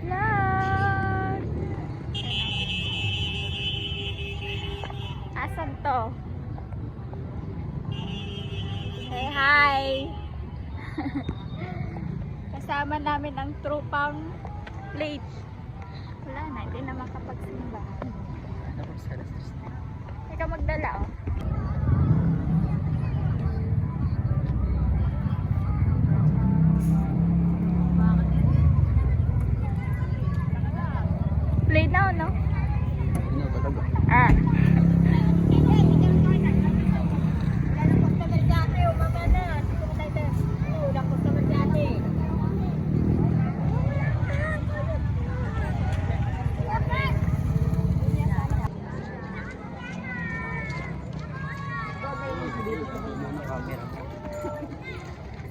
vlog! Asan to? Say hi! Kasama namin ang tropang late. Wala na, hindi na makapagsimba. Ikaw magdala oh. Play now, no? Ah.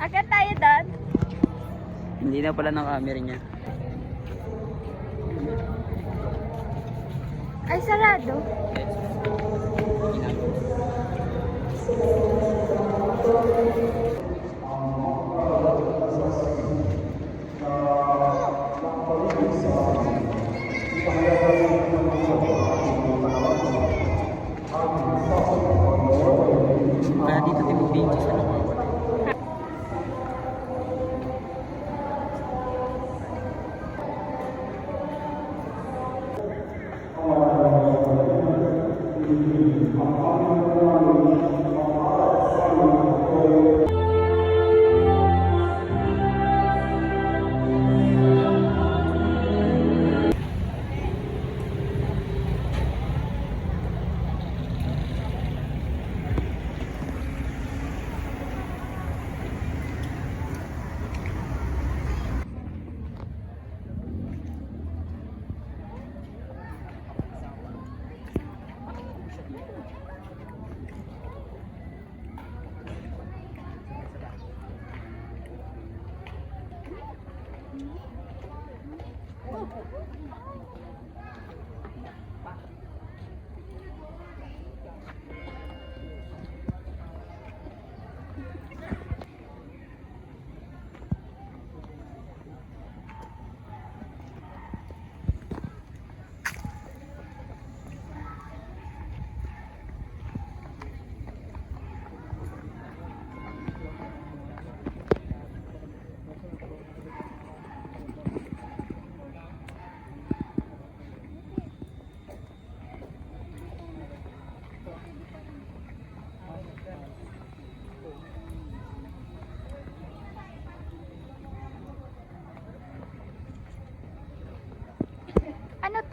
Agad tayo doon. Na pala ng camera niya. Ay, sarado. Kaya dito din sa Ano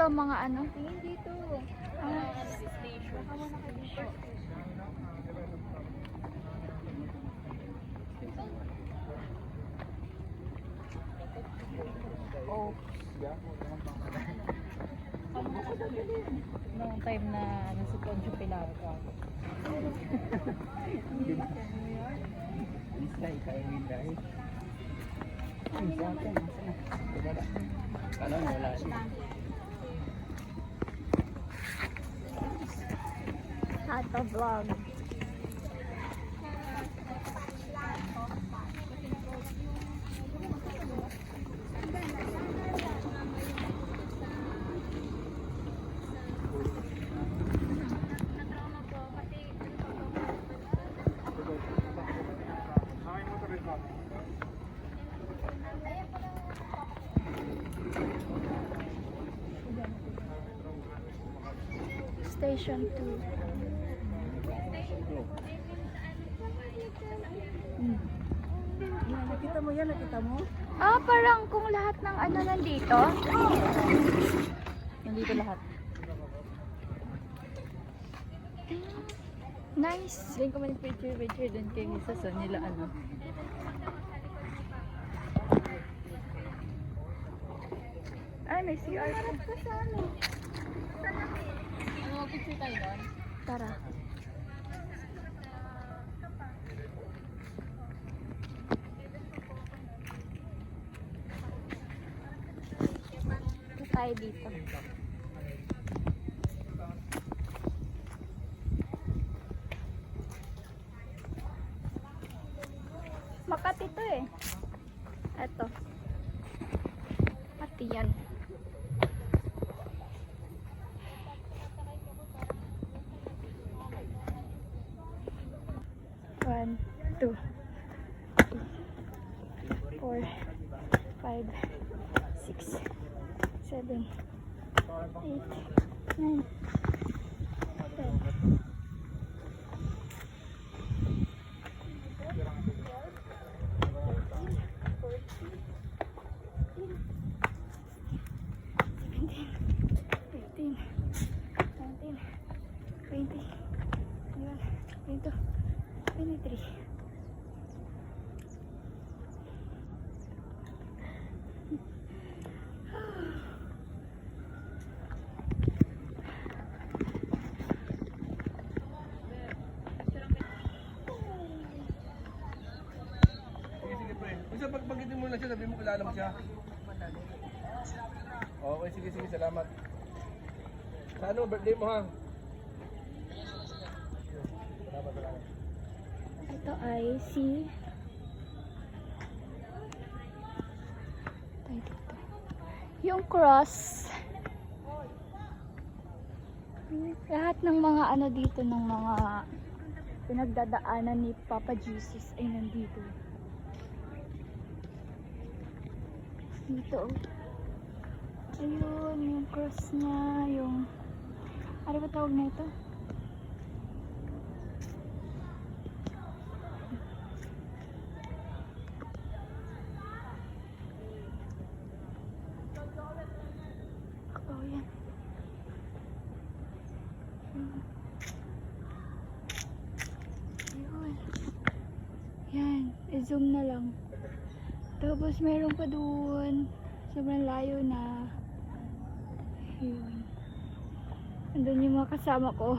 mga ano? Tingin dito. Ah, Oh. Noong time na ano, si Poncho Pilar ka. Isla, ikaw yung winday. Ay, sa akin. Nasa na? Diba na? Kala mo wala siya. Hato vlog. Station 2. Nakita mo yan, nakita mo? Ah, parang kung lahat ng ano nandito. Nandito lahat. Nice. Diyan ka man picture picture doon kay Misa sa nila ano. Ay, may CR. Ano picture tayo doon? Tara. Tayo dito. Makati to eh. Eto. Makati. yan. One, two, three, four, five, six, seven, eight, nine, ten. Twenty-three. Basta pagpagitin mo lang siya, sabi mo kilala mo siya. Okay, sige, sige, salamat. Sa ano, birthday mo ha? Ito ay si... Tayo dito. Yung cross. Lahat ng mga ano dito, ng mga pinagdadaanan ni Papa Jesus ay nandito. Dito. Ayun, yung cross niya, yung... Ano ba tawag na ito? Oh, yan. Hmm. I-zoom na lang. Tapos meron pa doon. Sobrang layo na. Ayun. Andun yung mga kasama ko.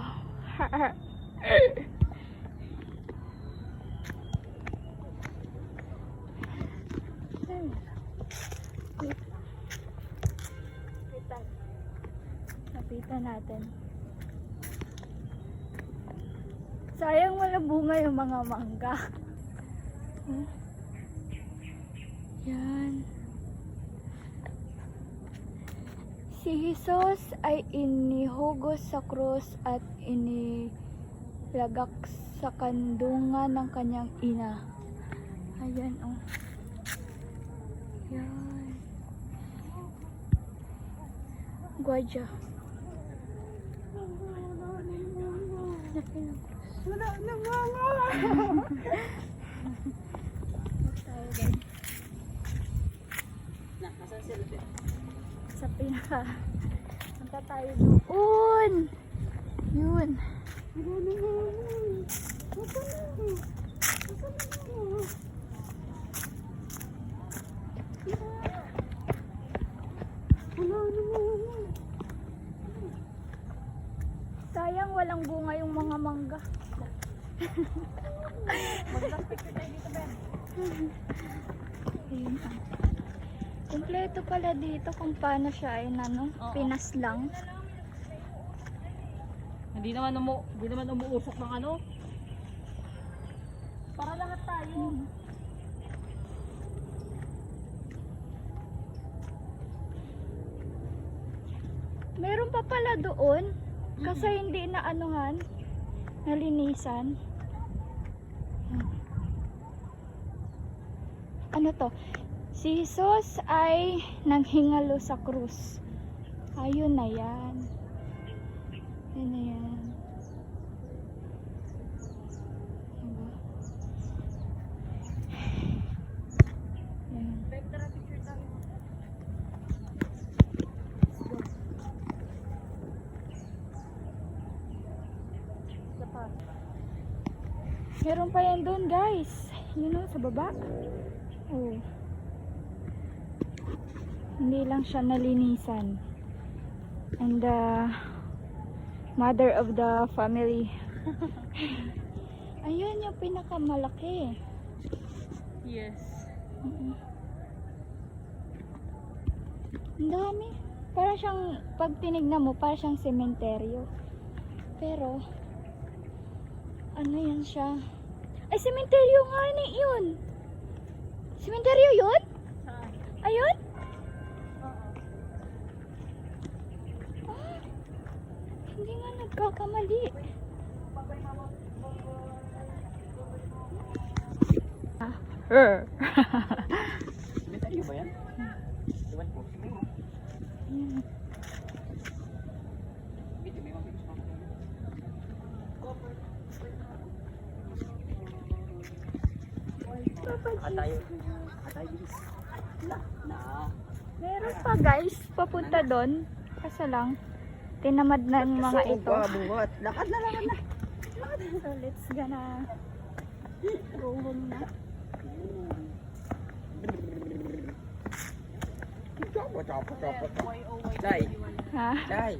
Lapitan natin. Sayang wala bunga yung mga mangga. Hmm? Yan. Si Jesus ay inihugos sa krus at inilagak sa kandungan ng kanyang ina. Ayan, oh. Yan. Gwadya. Wala na mga! tayo guys. Sa pinaka. Punta tayo doon. Yun. Sayang walang bunga yung mga mangga. Ayun, ah. Kompleto pala dito kung paano siya ay ano, Oo. pinas lang. Hindi naman umu hindi naman umuusok ng ano. Para lahat tayo. Meron pa pala doon. Kasi hindi na anuhan, nalinisan. Hmm. Ano to? Si Jesus ay nanghingalo sa krus. Ayun na yan. Ayun na yan. Diba? Meron pa yan doon, guys. Yun o, sa baba. Oh. Hindi lang siya nalinisan. And the mother of the family. Ayun yung pinakamalaki. Yes. Mm-mm. Ang dami. Para siyang, pag tinignan mo, para siyang sementeryo. Pero, ano yan siya? Ay, sementeryo nga ni yun. Sementeryo yun? Ayun? Ah, hindi nga nagkakamali. Ah, er. Cementaryo ba yan? Iwan po. Ayan. Atay. Atay, bilis. Na. Na. Meron pa guys, papunta doon. Kaso lang, tinamad na ng mga ito. Lakad na, lakad na. So let's gonna go home na. Day. Ha? Day.